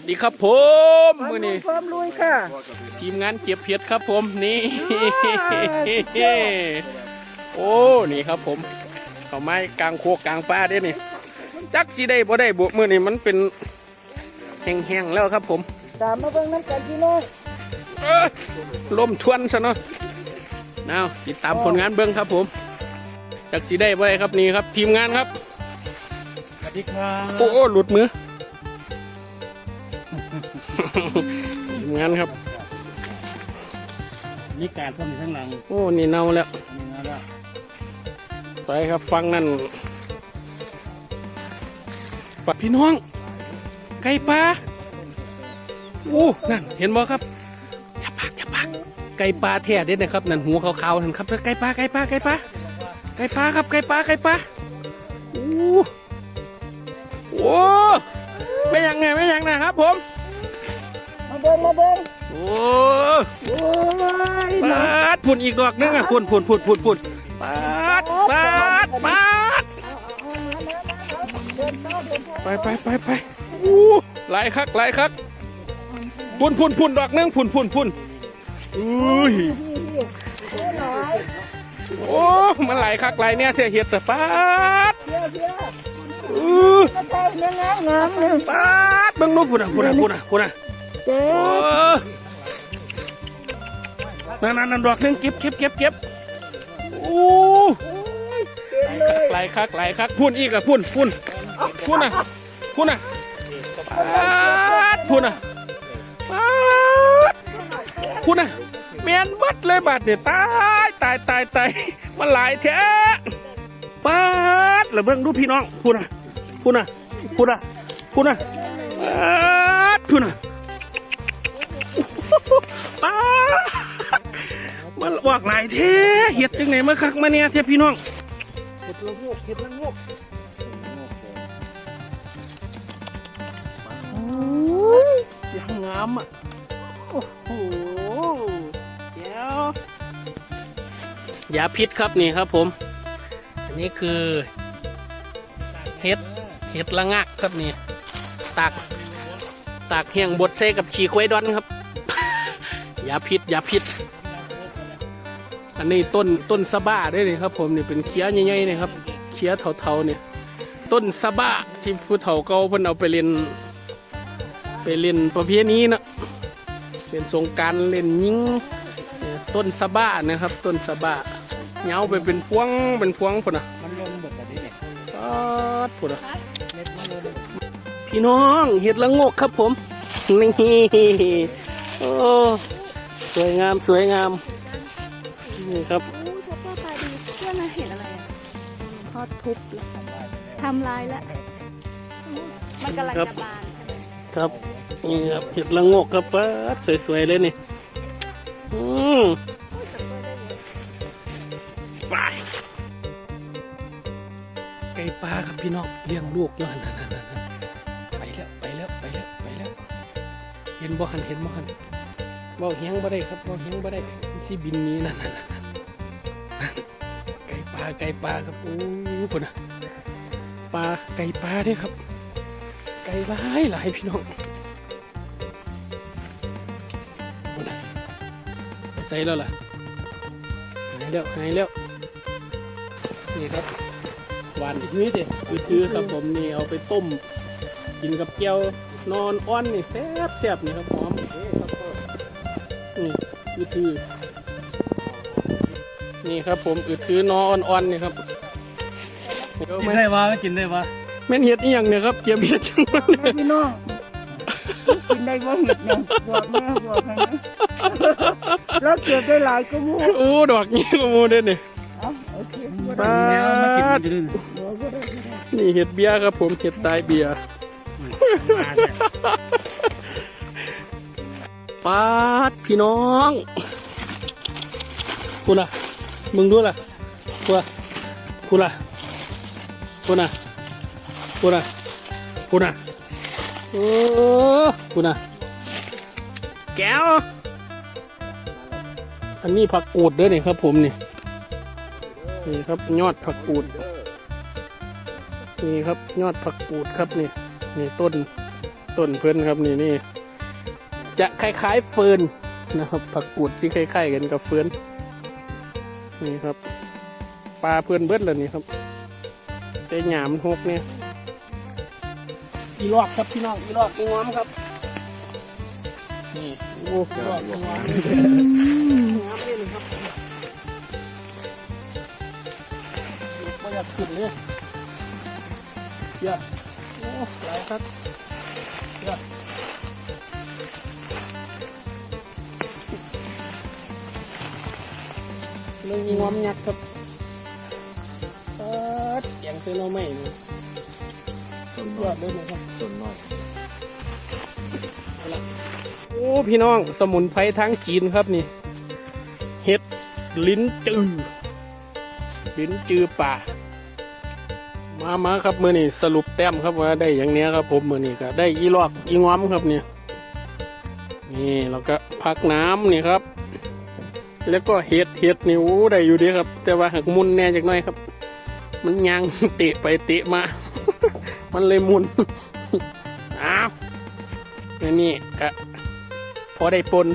วัสดีครับผมมือนี้พร้อมลุยค่ะ ทีมงานเก็บเห็ดครับผมนี่ โอ้นี่ครับผมเอาไม้กลางโคกกลางป่าเด้นี่จักสิได้บ่ได้บุมือนี่มันเป็นแห้งๆแล้วครับผมตามมาเบิ่งน้ำกันพี่น้องเอ้อลมทวนซะเนาะเอาติดตามผลงานเบิ้งครับผมจักสิได้บ่ได้ครับนี่ครับ ทีมงานครับสวัสดีครับโอ้โอ้หลุดมือ งานครับ นี่การส้มอยู่ข้างหลังโอ้ นี่เน่าแล้วอันนี้นะแล้ว ไปครับฟังนั่นปัดพี่น้อง ไก่ปลาโอ้นั่น เห็นบ่ครับอย่าปากอย่าปากไก่ปลาแท้เด็ดนะครับ นั่นหัวขาวๆนั่นครับไก่ปลาไก่ปลาไก่ปลาไก่ปลาครับไก่ปลาไก่ปลาโอ้โหไม่ยังไงไม่ยังนะครับผมมา เบิ่งมาเบิ่งโอ้โอ้ยปาดพุ่นอีกดอกหนึงอะพุ่นพุ่นพุ่นพุ่นพุ่นปาดปาดปาดเดินเข้าเดินเข้าไปไปไปไปอู้หลายคักหลายคักพุ่นพุ่นพุ่นดอกหนึงพุ่นพุ่นพุ่นอุ้ยพี่พี่โอ้หน่อยโอ้มันหลายคักหลายเนี่ยเสียเห็ดแต่ปาดเชี่ยเชี่ยอู้มาใช่เนื้องามงามเลยปาดเบิ่งนู้นพุ่นอะพุ่นอะพุ่นอะพุ่นอะเจ๊ โอ้นั่นนั่นนั่นดอกหนึงเก็บเก็บเก็บเก็บอู้หลายคักหลายคักพุ่นอีกอะพุ่นพุ่นพุ่นอะพุ่นอะปาดพุ่นอะปาดคุณน่ะเมียนวัดเลยบาดเนี่ยตายตายตายตายมันหลายแท้ปาดแล้วเบิ่งดูพี่น้องพูดน่ะพูดน่ะพูดน่ะพูดน่ะปาดพูดน่ะ ออกหลายแท้เห็ดจังไหนมาคักมาเนี่ยเทียพี่น้องเห็ดละงวกเห็ดละงวกยังงามอะโอ้โหเดี๋ยวยาพิษครับนี่ครับผม อันนี้คือเห็ดเห็ดละงักครับนี่ตากตากแห้งบดใส่กับฉีกไว้ดอนครับ ยาพิษยาพิษ อันนี้ต้นต้นสะบ้าด้วยนี่ครับ ผมนี่เป็นเคี้ยใหญ่ๆนี่ครับเคี้ยเทาๆเนี่ยต้นสะบ้าที่ผู้เฒ่าเก่าเพิ่นเอาไปเล่นไปเล่นประเภทนี้นะเล่นสงกรารเล่นยิงเอ่อต้นสะบ้านะครับ ต้นสะบ้าเหงาไปเป็นพวงเป็นพวงพุ่นอะมันลงแบบนี้เนี่ยปาดพุ่นอะเม็ดมันลงพี่น้องเห็ดละโงกครับผมนี่โอ้สวยงามสวยงาม นี่ครับโอ้ชอบตาดีเพื่อนมาเห็นอะไรอะทอดทุบแล้วทำลายแล้วมันกำลังจะบานใช่ไหมครับนี่ครับเห็ดละโงกครับปาดสวยๆเลยนี่อืมไปไก่ปลาครับพี่น้องเลี้ยงลูกอยู่นั่นนั่นนั่นนั่นไปแล้วไปแล้วไปแล้วไปแล้วเห็นบ่หันเห็นบ่หันบ่เฮียงบ่ได้ครับบ่เฮียงบ่ได้มันสิบินหนี้นั่นนั่นนั่นนั่นไก่ปลาไก่ปลาครับโอ้ยพุ่นนะปลาไก่ปลาเด้ครับ ไก่หลายหลายพี่น้องพุ่นนะไปใส่แล้วล่ะหายแล้วหายแล้วนี่ครับหวานชื้อเด็ดชื้อครับผมนี่เอาไปต้มกินกับแก้วนอนอ้อนนี่แซ่บแซ่บนี่ครับหอมนี่อือคือ นี่ครับผมอือคือนอนอ่อนๆนี่ครับเดี๋ยวกินไม่ได้ปะกินได้ปะแม่นเห็ดอีหยังเนี่ยครับเกี๊ยวเห็ดจังมันเนี่ยพี่น้องกินได้บ่เห็ดเนี่ยบอกแม่บอกให้นะแล้วเก็บได้หลายก็มูโอ้ดอกนี้ก็มูเด้อนี่เอาโอเคบ่ปได้าแนวมากินดอยู่ด้วยบอกบ่ได้นี่เห็ดเบียร์ครับผมเห็ดตายเบียร์ปาดพี่น้องคุณล่ะ มึงดูล่ะคุณล่ะคุณล่ะคุณน่ะคุณน่ะคุณน่ะโอ้คุณน่ะแก้ว อันนี้ผักกูดด้อนี่ครับ ผมนี่นี่ครับยอดผักกูดนี่ครับยอดผักกูดครับนี่นี่ต้นต้นเพื่อนครับนี่นี่จะคล้ายๆเฟิร์นนะครับ ผักกูดที่คล้ายๆกันกับเฟิร์น นี่ครับปลาเพื่อนเบิดเลยนี่ครับแต่หยามนหกเนี่ยอีลอกครับพี่น้องอีลอกอีงอมครับนี่โอ้อีลอกอีงอมงามเลยนครับไม่อยากขึ้นเลยเยอะโอ้หลายครับเยอะ เรื่องอีงอมยักษ์ครับเออเสียงเซโนไม่เลยสุดยอดเลยนะครับต้นน้อยโอ้พี่น้องสมุนไพรทั้งจีนครับนี่ เห็ดลิ้นจือลิ้นจือป่า มามาครับมือนี่สรุปแต้มครับว่าได้อย่างเนี้ยครับผมมือนี่ก็ได้อีลอกอีงอมครับเนี่ยนี่แล้วก็พักน้ำนี่ครับ แล้วก็เห็ดเห็ดนี่โอ้ได้อยู่ดีครับ แต่ว่าหักมุนแน่จากน้อยครับ มันยังเตะไปเตะมา มันเลยมุนอ้าวนี่นี่อะพอได้ปน